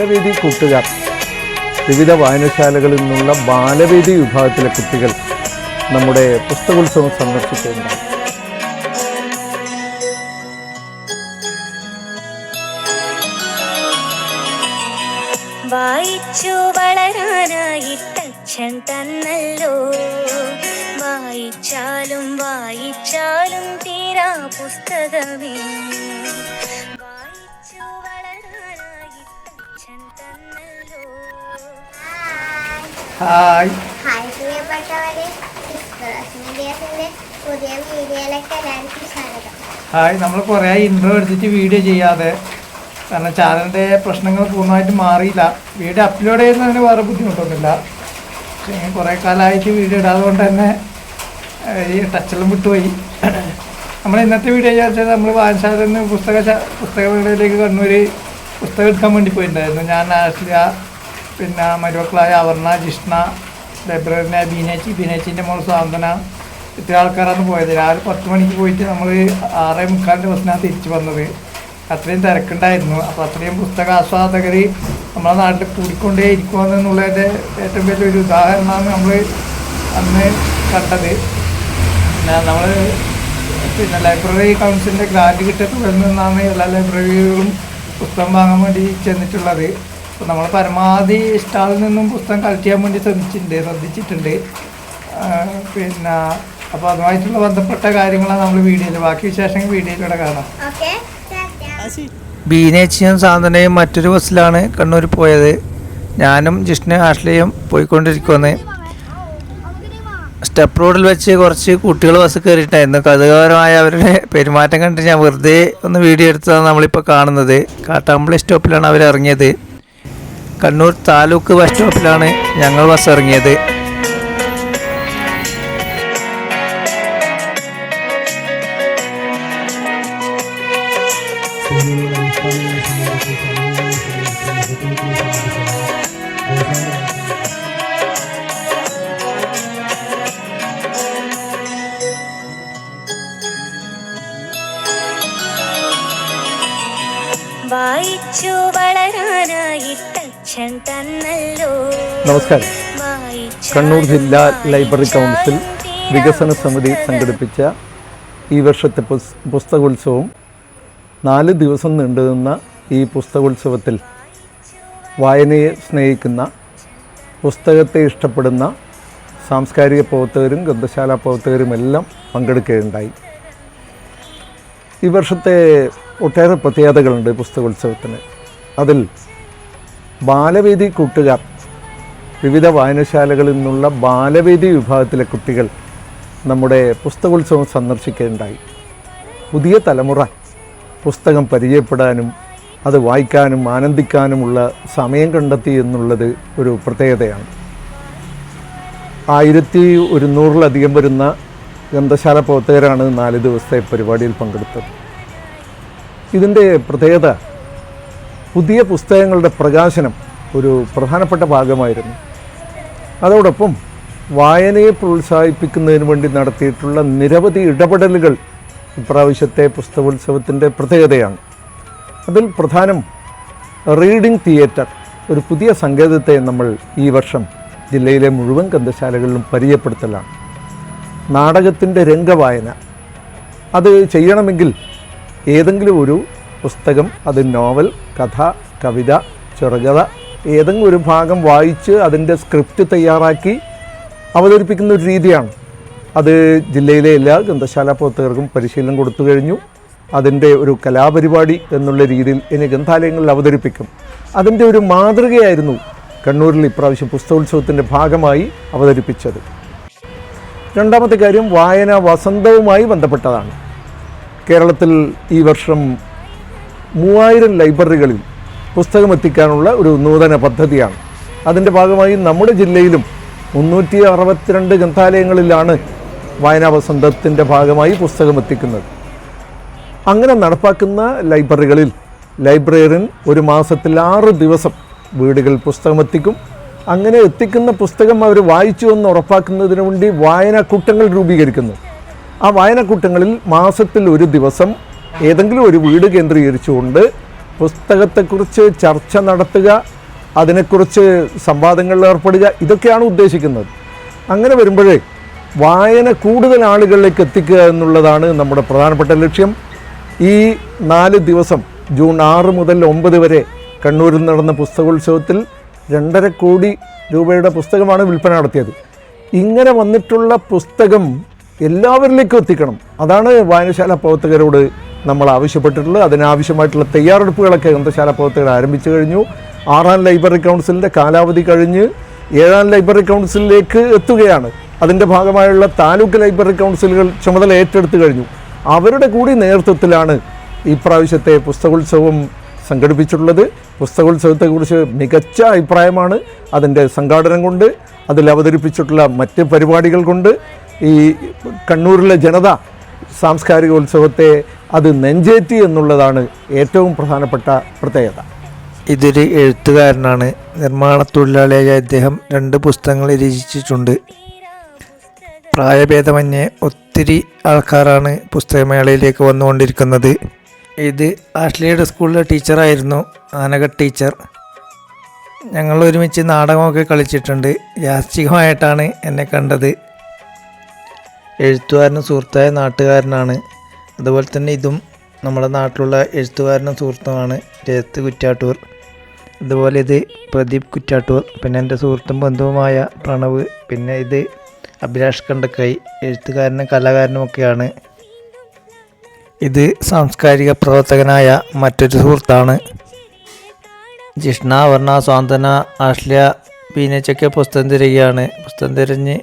ബാലവേദി കൂട്ടുകാർ. വിവിധ വായനശാലകളിൽ നിന്നുള്ള ബാലവേദി വിഭാഗത്തിലെ കുട്ടികൾ നമ്മുടെ പുസ്തകോത്സവം സന്ദർശിക്കുകയുണ്ടായി വായിച്ചു വളരാനായിട്ടച്ഛൻ തന്നല്ലോ. വായിച്ചാലും വായിച്ചാലും തീരാ പുസ്തകമേ. ഹായ് ഹായ് പ്രിയപ്പെട്ടവരെ. മീഡിയസിന്റെ പുതിയ വീഡിയോയിലേക്ക് എല്ലാവർക്കും സ്വാഗതം. ഹായ് നമ്മൾ കുറേ ഇൻട്രോ എടുത്തിട്ട് വീഡിയോ ചെയ്യാതെ. കാരണം ചാനലിന്റെ പ്രശ്നങ്ങൾ പൂർണമായിട്ട് മാറിയില്ല. വീഡിയോ അപ്ലോഡ് ചെയ്യുന്നതിന് വേറെ ബുദ്ധിമുട്ടൊന്നുമില്ല. പക്ഷേ ഞാൻ കുറേ കാലമായിട്ട് വീഡിയോ ഇടാതെ കൊണ്ട് തന്നെ ഈ ടച്ചെല്ലാം വിട്ടുപോയി. നമ്മൾ ഇന്നത്തെ വീഡിയോ വിചാരിച്ചത് നമ്മൾ വായനശാലയിൽ നിന്ന് പുസ്തക പുസ്തകങ്ങളിലേക്ക് കണ്ണൂർ പുസ്തകം എടുക്കാൻ വേണ്ടി പോയിട്ടുണ്ടായിരുന്നു. ഞാൻ ആശ്ലിയ പിന്നെ മരുമക്കളായ അവർണ ജിഷ്ണ ലൈബ്രറിനെ ബീനേച്ചി. ബീനേച്ചിന്റെ മോൾ സാന്ത്വന. ഇത്ര ആൾക്കാരാണ് പോയത്. രാവിലെ പത്ത് മണിക്ക് പോയിട്ട് നമ്മൾ ആറേ മുക്കാലിന്റെ ബസ്സിനാണ് തിരിച്ചു വന്നത്. അത്രയും തിരക്കുണ്ടായിരുന്നു. അപ്പോൾ അത്രയും പുസ്തക ആസ്വാദകർ നമ്മളെ നാട്ടിൽ കൂടിക്കൊണ്ടേ ഇരിക്കുമെന്നുള്ളതിന്റെ ഏറ്റവും വലിയൊരു ഉദാഹരണമാണ് നമ്മൾ അന്ന് കണ്ടത്. പിന്നെ നമ്മൾ പിന്നെ ലൈബ്രറി കൗൺസിലിന്റെ ഗ്രാൻഡ് കിട്ടിയ തുകയിൽ നിന്നാണ് എല്ലാ ലൈബ്രറികളും പുസ്തകം വാങ്ങാൻ വേണ്ടി ചെന്നിട്ടുള്ളത്. അപ്പോൾ നമ്മൾ പരമാവധി സ്റ്റാളിൽ നിന്നും പുസ്തകം കളക്ട് ചെയ്യാൻ വേണ്ടി ശ്രമിച്ചിട്ടുണ്ട് ശ്രദ്ധിച്ചിട്ടുണ്ട്. പിന്നെ അപ്പോൾ അതുമായിട്ടുള്ള ബന്ധപ്പെട്ട കാര്യങ്ങളാണ് നമ്മൾ വീഡിയോയിൽ ബാക്കി വിശേഷങ്ങൾ വീഡിയോയിലൂടെ കാണാം. ബീനേച്ചിയും സാന്ത്വനയും മറ്റൊരു ബസ്സിലാണ് കണ്ണൂർ പോയത്. ഞാനും ജിഷ്ണു ആഷ്ലിയും പോയിക്കൊണ്ടിരിക്കുവന്ന് സ്റ്റെപ്പ് റോഡിൽ വെച്ച് കുറച്ച് കുട്ടികൾ ബസ് കയറിയിട്ടായിരുന്നു. കഥകാരമായ അവരുടെ പെരുമാറ്റം കണ്ടിട്ട് ഞാൻ വെറുതെ ഒന്ന് വീഡിയോ എടുത്തതാണ് നമ്മളിപ്പോൾ കാണുന്നത്. കാട്ടാമ്പളി സ്റ്റോപ്പിലാണ് അവർ ഇറങ്ങിയത്. കണ്ണൂർ താലൂക്ക് ബസ് സ്റ്റോപ്പിലാണ് ഞങ്ങൾ ബസ് ഇറങ്ങിയത്. വായിച്ചു നമസ്കാരം. കണ്ണൂർ ജില്ലാ ലൈബ്രറി കൗൺസിൽ വികസന സമിതി സംഘടിപ്പിച്ച ഈ വർഷത്തെ പുസ് പുസ്തകോത്സവം നാല് ദിവസം നീണ്ടുനിന്ന ഈ പുസ്തകോത്സവത്തിൽ വായനയെ സ്നേഹിക്കുന്ന പുസ്തകത്തെ ഇഷ്ടപ്പെടുന്ന സാംസ്കാരിക പ്രവർത്തകരും ഗ്രന്ഥശാല പ്രവർത്തകരും എല്ലാം പങ്കെടുക്കുകയുണ്ടായി. ഈ വർഷത്തെ ഒട്ടേറെ പ്രത്യേകതകളുണ്ട് പുസ്തകോത്സവത്തിന്. അതിൽ ബാലവേദി കൂട്ടുകാർ വിവിധ വായനശാലകളിൽ നിന്നുള്ള ബാലവേദി വിഭാഗത്തിലെ കുട്ടികൾ നമ്മുടെ പുസ്തകോത്സവം സന്ദർശിക്കുകയുണ്ടായി പുതിയ തലമുറ പുസ്തകം പരിചയപ്പെടാനും അത് വായിക്കാനും ആനന്ദിക്കാനുമുള്ള സമയം കണ്ടെത്തി എന്നുള്ളത് ഒരു പ്രത്യേകതയാണ്. ആയിരത്തി ഒരുന്നൂറിലധികം വരുന്ന ഗ്രന്ഥശാല പ്രവർത്തകരാണ് നാല് ദിവസത്തെ പരിപാടിയിൽ പങ്കെടുത്തത്. ഇതിന്റെ പ്രത്യേകത പുതിയ പുസ്തകങ്ങളുടെ പ്രകാശനം ഒരു പ്രധാനപ്പെട്ട ഭാഗമായിരുന്നു. അതോടൊപ്പം വായനയെ പ്രോത്സാഹിപ്പിക്കുന്നതിന് വേണ്ടി നടത്തിയിട്ടുള്ള നിരവധി ഇടപെടലുകൾ ഇപ്രാവശ്യത്തെ പുസ്തകോത്സവത്തിന്റെ പ്രത്യേകതയാണ്. അതിൽ പ്രധാനം റീഡിംഗ് തിയേറ്റർ ഒരു പുതിയ സങ്കേതത്തെ നമ്മൾ ഈ വർഷം ജില്ലയിലെ മുഴുവൻ ഗ്രന്ഥശാലകളിലും പരിചയപ്പെടുത്തലാണ്. നാടകത്തിന്റെ രംഗവായന. അത് ചെയ്യണമെങ്കിൽ ഏതെങ്കിലും ഒരു പുസ്തകം അത് നോവൽ കഥ കവിത ചെറുകഥ ഏതെങ്കിലും ഒരു ഭാഗം വായിച്ച് അതിന്റെ സ്ക്രിപ്റ്റ് തയ്യാറാക്കി അവതരിപ്പിക്കുന്ന ഒരു രീതിയാണ്. അത് ജില്ലയിലെ എല്ലാ ഗ്രന്ഥശാല പ്രവർത്തകർക്കും പരിശീലനം കൊടുത്തു കഴിഞ്ഞു. അതിന്റെ ഒരു കലാപരിപാടി എന്നുള്ള രീതിയിൽ ഇനി ഗ്രന്ഥാലയങ്ങളിൽ അവതരിപ്പിക്കും. അതിന്റെ ഒരു മാതൃകയായിരുന്നു കണ്ണൂരിൽ ഇപ്രാവശ്യം പുസ്തകോത്സവത്തിന്റെ ഭാഗമായി അവതരിപ്പിച്ചത്. രണ്ടാമത്തെ കാര്യം വായന വസന്തവുമായി ബന്ധപ്പെട്ടതാണ്. കേരളത്തിൽ ഈ വർഷം മൂവായിരം ലൈബ്രറികളിൽ പുസ്തകം എത്തിക്കാനുള്ള ഒരു നൂതന പദ്ധതിയാണ്. അതിന്റെ ഭാഗമായി നമ്മുടെ ജില്ലയിലും മുന്നൂറ്റി അറുപത്തിരണ്ട് ഗ്രന്ഥാലയങ്ങളിലാണ് വായനാ വസന്തത്തിന്റെ ഭാഗമായി പുസ്തകം എത്തിക്കുന്നത് അങ്ങനെ നടപ്പാക്കുന്ന ലൈബ്രറികളിൽ ലൈബ്രറിയൻ ഒരു മാസത്തിൽ ആറ് ദിവസം വീടുകളിൽ പുസ്തകം എത്തിക്കും അങ്ങനെ എത്തിക്കുന്ന പുസ്തകം അവർ വായിച്ചു എന്ന് ഉറപ്പാക്കുന്നതിന് വേണ്ടി വായനാക്കൂട്ടങ്ങൾ രൂപീകരിക്കുന്നു. ആ വായനാക്കൂട്ടങ്ങളിൽ മാസത്തിൽ ഒരു ദിവസം ഏതെങ്കിലും ഒരു വീട് കേന്ദ്രീകരിച്ചുകൊണ്ട് പുസ്തകത്തെക്കുറിച്ച് ചർച്ച നടത്തുക അതിനെക്കുറിച്ച് സംവാദങ്ങളിൽ ഏർപ്പെടുക ഇതൊക്കെയാണ് ഉദ്ദേശിക്കുന്നത്. അങ്ങനെ വരുമ്പോഴേ വായന കൂടുതൽ ആളുകളിലേക്ക് എത്തിക്കുക എന്നുള്ളതാണ് നമ്മുടെ പ്രധാനപ്പെട്ട ലക്ഷ്യം. ഈ നാല് ദിവസം ജൂൺ ആറ് മുതൽ ഒമ്പത് വരെ കണ്ണൂരിൽ നടന്ന പുസ്തകോത്സവത്തിൽ രണ്ടര കോടി രൂപയുടെ പുസ്തകമാണ് വിൽപ്പന നടത്തിയത്. ഇങ്ങനെ വന്നിട്ടുള്ള പുസ്തകം എല്ലാവരിലേക്കും എത്തിക്കണം. അതാണ് വായനശാല പ്രവർത്തകരോട് നമ്മൾ ആവശ്യപ്പെട്ടിട്ടുള്ളത് അതിനാവശ്യമായിട്ടുള്ള തയ്യാറെടുപ്പുകളൊക്കെ ഗ്രന്ഥശാല പ്രവർത്തകർ ആരംഭിച്ചു കഴിഞ്ഞു. ആറാം ലൈബ്രറി കൗൺസിലിന്റെ കാലാവധി കഴിഞ്ഞ് ഏഴാം ലൈബ്രറി കൗൺസിലിലേക്ക് എത്തുകയാണ്. അതിന്റെ ഭാഗമായുള്ള താലൂക്ക് ലൈബ്രറി കൗൺസിലുകൾ ചുമതല ഏറ്റെടുത്തു കഴിഞ്ഞു. അവരുടെ കൂടി നേതൃത്വത്തിലാണ് ഈ പ്രാവശ്യത്തെ പുസ്തകോത്സവം സംഘടിപ്പിച്ചിട്ടുള്ളത്. പുസ്തകോത്സവത്തെക്കുറിച്ച് മികച്ച അഭിപ്രായമാണ്. അതിന്റെ സംഘാടനം കൊണ്ട് അതിൽ അവതരിപ്പിച്ചിട്ടുള്ള മറ്റ് പരിപാടികൾ കൊണ്ട് ഈ കണ്ണൂരിലെ ജനത സാംസ്കാരികോത്സവത്തെ അത് നെഞ്ചേറ്റി എന്നുള്ളതാണ് ഏറ്റവും പ്രധാനപ്പെട്ട പ്രത്യേകത. ഇതൊരു എഴുത്തുകാരനാണ്. നിർമ്മാണ തൊഴിലാളിയായ അദ്ദേഹം രണ്ട് പുസ്തകങ്ങൾ രചിച്ചിട്ടുണ്ട്. പ്രായഭേദമന്യേ ഒത്തിരി ആൾക്കാരാണ് പുസ്തകമേളയിലേക്ക് വന്നുകൊണ്ടിരിക്കുന്നത്. ഇത് ആഷ്ലിയുടെ സ്കൂളിലെ ടീച്ചറായിരുന്നു ആനക ടീച്ചർ. ഞങ്ങൾ ഒരുമിച്ച് നാടകമൊക്കെ കളിച്ചിട്ടുണ്ട്. യാദൃച്ഛികമായിട്ടാണ് എന്നെ കണ്ടത്. എഴുത്തുകാരനും സുഹൃത്തായ നാട്ടുകാരനാണ്. അതുപോലെ തന്നെ ഇതും നമ്മുടെ നാട്ടിലുള്ള എഴുത്തുകാരനും സുഹൃത്തുമാണ് രജത്ത് കുറ്റാട്ടൂർ അതുപോലെ ഇത് പ്രദീപ് കുറ്റാട്ടൂർ പിന്നെ എന്റെ സുഹൃത്തും ബന്ധുവുമായ പ്രണവ് പിന്നെ ഇത് അഭിലാഷ് കണ്ടക്കൈ എഴുത്തുകാരനും കലാകാരനുമൊക്കെയാണ്. ഇത് സാംസ്കാരിക പ്രവർത്തകനായ മറ്റൊരു സുഹൃത്താണ്. ജിഷ്ണ വർണ സ്വാന്തന ആശ്ലിയ ബീനച്ചൊക്കെ പുസ്തകം തിരയുകയാണ്. പുസ്തകം തിരഞ്ഞ്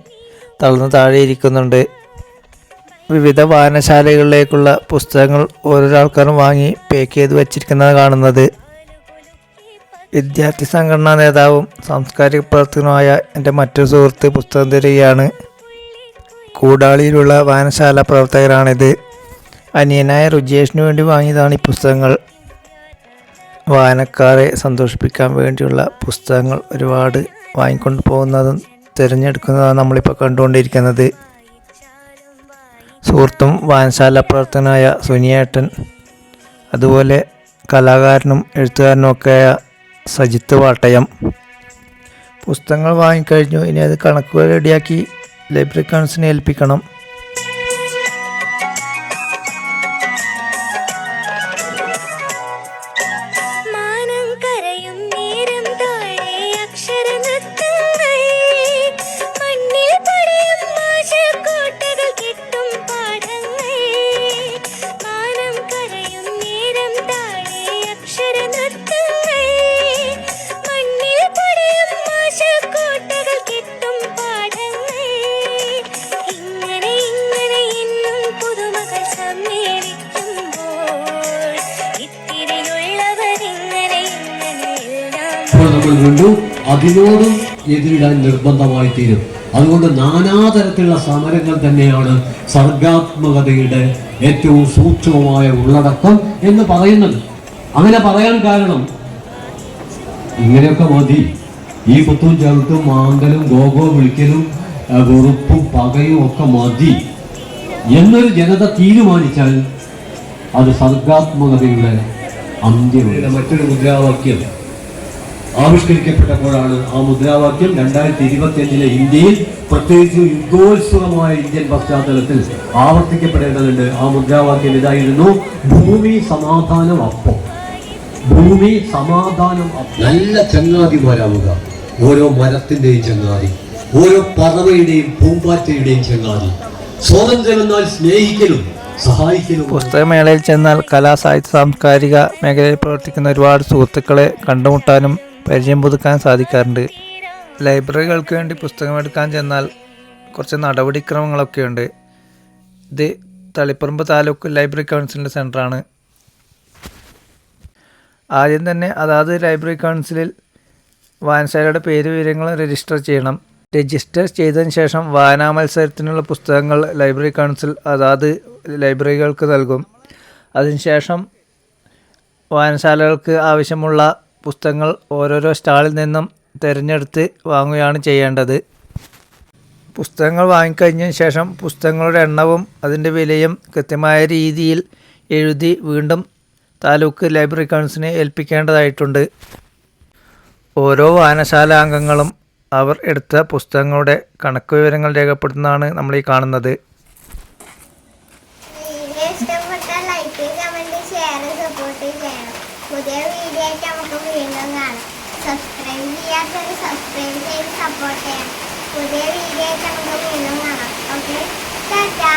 തളർന്ന് താഴെ ഇരിക്കുന്നുണ്ട് വിവിധ വായനശാലകളിലേക്കുള്ള പുസ്തകങ്ങൾ ഓരോരോ ആൾക്കാരും വാങ്ങി പാക്ക് ചെയ്ത് വച്ചിരിക്കുന്നത് കാണുന്നത്. വിദ്യാർത്ഥി സംഘടനാ നേതാവും സാംസ്കാരിക പ്രവർത്തകനുമായ എന്റെ മറ്റൊരു സുഹൃത്ത് പുസ്തകം തരികയാണ്. കൂടാളിയിലുള്ള വായനശാല പ്രവർത്തകരാണിത്. അനിയനായ രുജേഷിന് വേണ്ടി വാങ്ങിയതാണ് ഈ പുസ്തകങ്ങൾ. വായനക്കാരെ സന്തോഷിപ്പിക്കാൻ വേണ്ടിയുള്ള പുസ്തകങ്ങൾ ഒരുപാട് വാങ്ങിക്കൊണ്ട് പോകുന്നതും തിരഞ്ഞെടുക്കുന്നതാണ് നമ്മളിപ്പോൾ കണ്ടുകൊണ്ടിരിക്കുന്നത്. സുഹൃത്തും വായനശാല പ്രവർത്തകനായ സുനിയേട്ടൻ അതുപോലെ കലാകാരനും എഴുത്തുകാരനും ഒക്കെയായ സജിത്ത് വാട്ടയം. പുസ്തകങ്ങൾ വാങ്ങിക്കഴിഞ്ഞു. ഇനി അത് കണക്കുകൾ റെഡിയാക്കി ലൈബ്രറി കൗൺസിലിനെ ഏൽപ്പിക്കണം. അപ്പോൾ നമ്മൾ കണ്ടു അതിനോടും എതിരിടാൻ നിർബന്ധമായി തീരും അതുകൊണ്ട് നാനാതരത്തിലുള്ള സമരങ്ങൾ തന്നെയാണ് സർഗാത്മകതയുടെ ഏറ്റവും സൂക്ഷ്മമായ ഉള്ളടക്കം എന്ന് പറയുന്നത്. അങ്ങനെ പറയാൻ കാരണം ഇങ്ങനെയൊക്കെ മതി. ഈ കുത്തും ചവിട്ടും മാന്തലും ഗോഗോ വിളിക്കലും വെറുപ്പും പകയും ഒക്കെ മതി എന്നൊരു ജനത തീരുമാനിച്ചാൽ അത് സർഗാത്മകതയുടെ അന്ത്യമാണ്. മറ്റൊരു മുദ്രാവാക്യം. ആവിഷ്കരിക്കപ്പെട്ടപ്പോഴാണ് ആ മുദ്രാവാക്യം രണ്ടായിരത്തി ഇരുപത്തി അഞ്ചിലെ ഇന്ത്യയിൽ പ്രത്യേകിച്ച് യുദ്ധോത്സവമായ ഇന്ത്യൻ പശ്ചാത്തലത്തിൽ ആവർത്തിക്കപ്പെടേണ്ടതുണ്ട്. ആ മുദ്രാവാക്യം ഇതായിരുന്നു ഭൂമി സമാധാനം അപ്പം. ഭൂമി സമാധാനം അപ്പം. നല്ല ചങ്ങാതിമാരാവുക ഓരോ മരത്തിന്റെയും ചങ്ങാതി ഓരോ പറവയുടെയും പൂമ്പാറ്റയുടെയും ചങ്ങാതി. സ്വാതന്ത്ര്യം എന്നാൽ സ്നേഹിക്കലും സഹായിക്കലും. പുസ്തകമേളയിൽ ചെന്നാൽ കലാ സാഹിത്യ സാംസ്കാരിക മേഖലയിൽ പ്രവർത്തിക്കുന്ന ഒരുപാട് സുഹൃത്തുക്കളെ കണ്ടുമുട്ടാനും പരിചയം പുതുക്കാൻ സാധിക്കാറുണ്ട്. ലൈബ്രറികൾക്ക് വേണ്ടി പുസ്തകം എടുക്കാൻ ചെന്നാൽ കുറച്ച് നടപടിക്രമങ്ങളൊക്കെ ഉണ്ട്. ഇത് തളിപ്പറമ്പ് താലൂക്ക് ലൈബ്രറി കൗൺസിലിന്റെ സെന്ററാണ്. ആദ്യം തന്നെ അതാത് ലൈബ്രറി കൗൺസിലിൽ വായനശാലയുടെ പേര് വിവരങ്ങൾ രജിസ്റ്റർ ചെയ്യണം. രജിസ്റ്റർ ചെയ്തതിന് ശേഷം വായനാ മത്സരത്തിനുള്ള പുസ്തകങ്ങൾ ലൈബ്രറി കൗൺസിൽ അതാത് ലൈബ്രറികൾക്ക് നൽകും. അതിനുശേഷം വായനശാലകൾക്ക് ആവശ്യമുള്ള പുസ്തകങ്ങൾ ഓരോരോ സ്റ്റാളിൽ നിന്നും തിരഞ്ഞെടുത്ത് വാങ്ങുകയാണ് ചെയ്യേണ്ടത്. പുസ്തകങ്ങൾ വാങ്ങിക്കഴിഞ്ഞതിന് ശേഷം പുസ്തകങ്ങളുടെ എണ്ണവും അതിന്റെ വിലയും കൃത്യമായ രീതിയിൽ എഴുതി വീണ്ടും താലൂക്ക് ലൈബ്രറി കൗൺസിലിനെ ഏൽപ്പിക്കേണ്ടതായിട്ടുണ്ട്. ഓരോ വായനശാല അംഗങ്ങളും അവർ എടുത്ത പുസ്തകങ്ങളുടെ കണക്ക് വിവരങ്ങൾ രേഖപ്പെടുത്തുന്നതാണ് നമ്മൾ ഈ കാണുന്നത്. വീഡിയോ ഇഷ്ടപ്പെട്ടാൽ ലൈക്ക് കമന്റ് ഷെയർ സപ്പോർട്ട് ചെയ്യണം. പുതിയ വീഡിയോ ആയിട്ട് നമുക്ക് വീണ്ടും കാണാം. സബ്സ്ക്രൈബ് ചെയ്യാത്തവർ സബ്സ്ക്രൈബ് ചെയ്ത് സപ്പോർട്ട് ചെയ്യാം പുതിയ വീഡിയോ ആയിട്ട് നമുക്ക് വീണ്ടും കാണാം ഓക്കെ ടാറ്റാ